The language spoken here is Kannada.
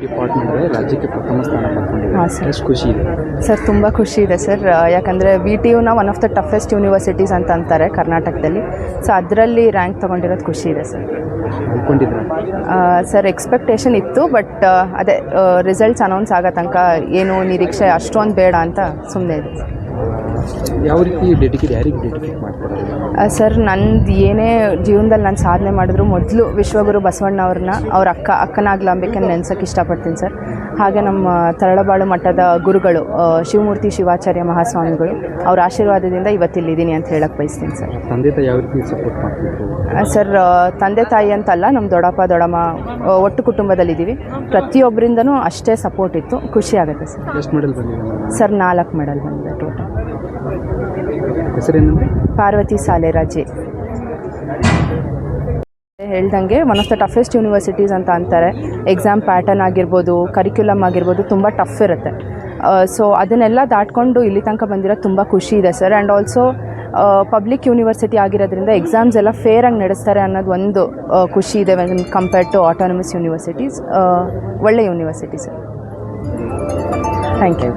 ಡಿಪಾರ್ಟ್ಮೆಂಟ್ ರಾಜ್ಯಕ್ಕೆ ಪ್ರಥಮ ಸ್ಥಾನ ಹಾಂ ಸರ್. ಎಷ್ಟು ಖುಷಿ ಇದೆ? ಸರ್ ತುಂಬ ಖುಷಿ ಇದೆ ಸರ್. ಯಾಕಂದರೆ V T ಯುನ one of the toughest universities ಅಂತ ಅಂತಾರೆ ಕರ್ನಾಟಕದಲ್ಲಿ. ಸೊ ಅದರಲ್ಲಿ ರ್ಯಾಂಕ್ ತೊಗೊಂಡಿರೋದು ಖುಷಿ ಇದೆ ಸರ್. ಸರ್ ಎಕ್ಸ್ಪೆಕ್ಟೇಷನ್ ಇತ್ತು ಬಟ್ ಅದೇ ರಿಸಲ್ಟ್ಸ್ ಅನೌನ್ಸ್ ಆಗೋ ತನಕ ಏನು ನಿರೀಕ್ಷೆ ಅಷ್ಟೊಂದು ಬೇಡ ಅಂತ ಸುಮ್ಮನೆ ಇದೆ ಸರ್. ಯಾವ ರೀತಿ ಡೆಡಿಕೇಟ್ ಯಾರಿಗೆ ಡೆಡಿಕೇಟ್ ಮಾಡ್ತಾರೆ ಸರ್ ನಂದು ಏನೇ ಜೀವನದಲ್ಲಿ ನಾನು ಸಾಧನೆ ಮಾಡಿದ್ರು ಮೊದಲು ವಿಶ್ವಗುರು ಬಸವಣ್ಣವ್ರನ್ನ ಅವ್ರ ಅಕ್ಕ ಅಕ್ಕನಾಗ್ಲಾಂಬಿಕೆ ನೆನ್ಸಕ್ಕೆ ಇಷ್ಟಪಡ್ತೀನಿ ಸರ್. ಹಾಗೆ ನಮ್ಮ ತರಳಬಾಳು ಮಠದ ಗುರುಗಳು ಶಿವಮೂರ್ತಿ ಶಿವಾಚಾರ್ಯ ಮಹಾಸ್ವಾಮಿಗಳು ಅವ್ರ ಆಶೀರ್ವಾದದಿಂದ ಇವತ್ತಿಲ್ಲಿದ್ದೀನಿ ಅಂತ ಹೇಳಕ್ಕೆ ಬಯಸ್ತೀನಿ ಸರ್. ತಂದೆ ತಾಯಿ ಯಾವ ರೀತಿ ಸಪೋರ್ಟ್ ಮಾಡ್ತಿದ್ರು? ಸರ್ ತಂದೆ ತಾಯಿ ಅಂತಲ್ಲ ನಮ್ಮ ದೊಡ್ಡಪ್ಪ ದೊಡ್ಡಮ್ಮ ಒಟ್ಟು ಕುಟುಂಬದಲ್ಲಿದ್ದೀವಿ. ಪ್ರತಿಯೊಬ್ಬರಿಂದನೂ ಅಷ್ಟೇ ಸಪೋರ್ಟ್ ಇತ್ತು. ಖುಷಿ ಆಗುತ್ತೆ ಸರ್. ಎಷ್ಟು ಮೆಡಲ್ ಬಂದಿದೆ? ಸರ್ ನಾಲ್ಕು ಮೆಡಲ್ ಬಂದಿದೆ ಟೋಟಲ್ ಹೆಸರೇನಂದ್ರೆ? ಪಾರ್ವತಿ ಸಾಲೆರಾಜೆ ಹೇಳ್ದಂಗೆ one of the toughest universities ಅಂತ ಅಂತಾರೆ. ಎಕ್ಸಾಮ್ ಪ್ಯಾಟರ್ನ್ ಆಗಿರ್ಬೋದು ಕರಿಕ್ಯುಲಮ್ ಆಗಿರ್ಬೋದು ತುಂಬ ಟಫ್ ಇರುತ್ತೆ. ಸೊ ಅದನ್ನೆಲ್ಲ ದಾಟ್ಕೊಂಡು ಇಲ್ಲಿ ತನಕ ಬಂದಿರೋದು ತುಂಬ ಖುಷಿ ಇದೆ sir and also public university ಆಗಿರೋದ್ರಿಂದ ಎಕ್ಸಾಮ್ಸ್ ಎಲ್ಲ ಫೇರಾಗಿ ನಡೆಸ್ತಾರೆ ಅನ್ನೋದು ಒಂದು ಖುಷಿ ಇದೆ when compared to autonomous universities ಒಳ್ಳೆ ಯೂನಿವರ್ಸಿಟಿ ಸರ್ ಥ್ಯಾಂಕ್ ಯು